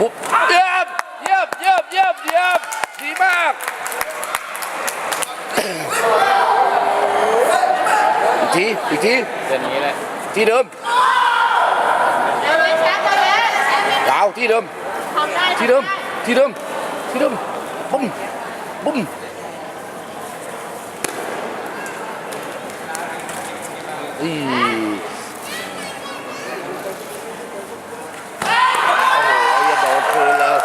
บุบบุบเยี่ยมเยี่ยมเยี่ยมเยี่ยมเยี่ยมดีมากอีกทีอีกทีเดินอย่างนี้เลยที่เดิมเดี๋ยวแชมป์ได้แล้วแชมป์ไม่ดาวที่เดิมทำได้ที่เดิม ที่เดิม ที่เดิม บุ้ม บุ้มอีโอ้โหอย่าโดนคืนเลย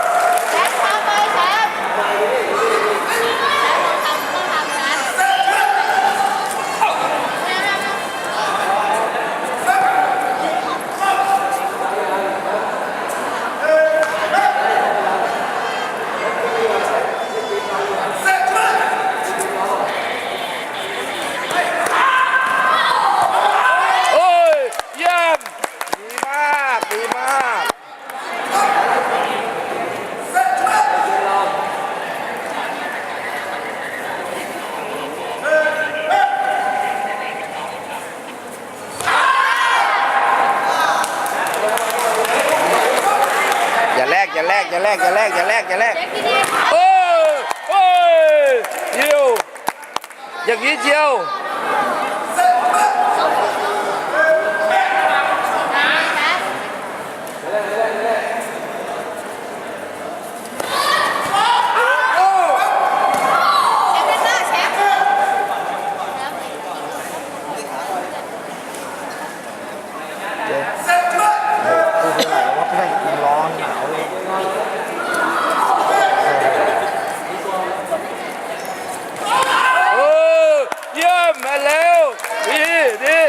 แชมป์ทำเลยแชมป์แชมป์ต้องทำต้องทำนะ โอ้ยเยี่ยมดีมากดีมาก อย่าแลกอย่าแลกอย่าแลกอย่าแลกอย่าแลกอย่าแลกเด็กที่นี่โอ้ยโอ้ยเจียวอย่างนี้เจียว นะแชมป์แชมป์ได้มากแชมป์ พูดเท่าไหร่ว่าเพื่อนมันร้อนหนาวเลย โอ้เยี่ยมมาแล้วดีดี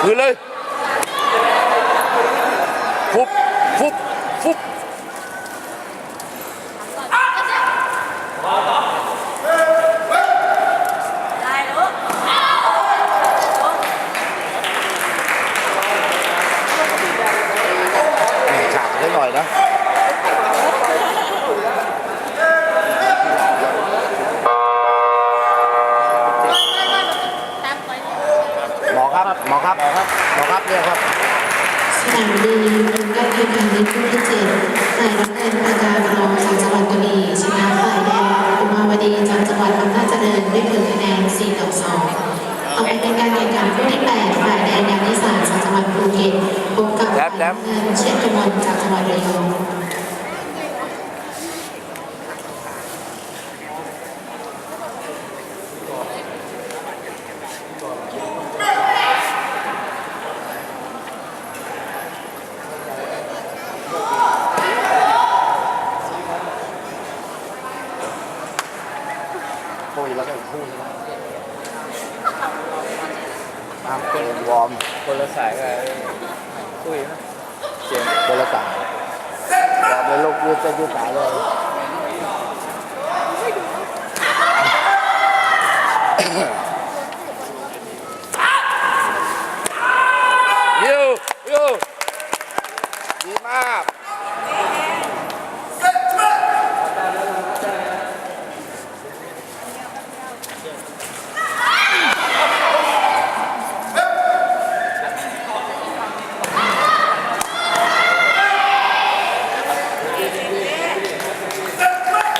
คืน เลยฟุบฟุบฟุบ ได้ลูก ฉากให้หน่อยนะ ไม่ไม่ไม่แชมป์ไป หมอ ครับหมอครับ หมอครับ หมอครับเรียกครับสนามดีเป็นการแข่งขันในคู่ที่เจ็ดฝ่ายน้ำเงินประการรองจากจังหวัดกระบี่ชนะฝ่ายแดงอุมาวดีจากจังหวัดอำนาจเจริญด้วยผลคะแนน4ต่อ2ต่อไปเป็นการแข่งขันคู่ที่8ฝ่ายแดงยานิสาจากจังหวัดภูเก็ตพบกับฝ่ายน้ำเงินเชษฐมนจากจังหวัดระยอง คุยแล้วก็คู่ใช่ไหมอะเกมวอร์ม คนละสายกับคุยนะเจมส์คนละสายวอร์มเลยลูกยืดเส้นยืดสายเลยยิวยิวดีมาก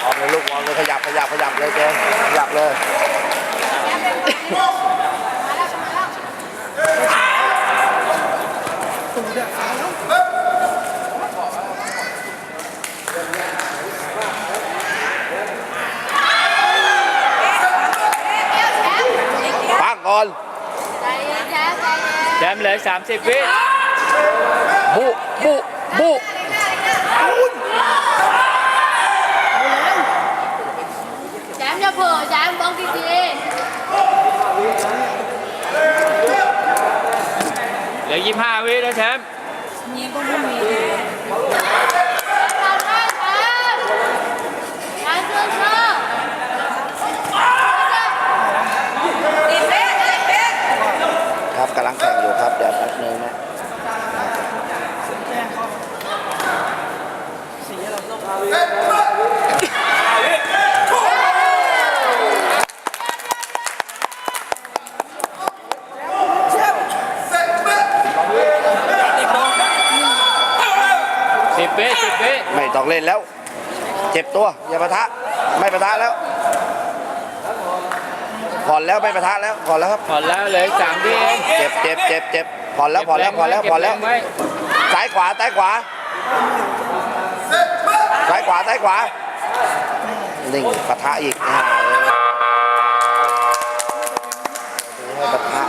วางเลยลูกวางเลยขยับขยับ ขยับเลยหยับเลยตั้งก่อนแชมป์ใจเย็นแชมป์เหลือ30 วิบุบุบุ แชมป์อย่าเผลอแชมป์บล็อกดี เหลือ 25 วิแล้วแชมป์ ๆยิงก็ไม่มีทำได้แชมป์แชมป์เชื่อเชื่ออี กเป๊ะอีกเป๊ะครับกำลังแข่งอยู่ครับเดี๋ยวแป๊บนึงนะ อกเล่นแล้ว เจ็บตัว อย่าปะทะ ไม่ปะทะแล้วผ่อนแล้วไม่ปะทะแล้วผ่อนแล้วครับผ่อนแล้วเหลยสามทีเองเจ็บเจ็บเจ็บเจ็บผ่อนแล้วผ่อนแล้วผ่อนแล้วผ่อนแล้วเก็บรงไซ้ายขวาซ้ายขวาซ้ายขวาซ้ายขวานิ่งปะทะอีกอ่าเออดูให้ปะทะ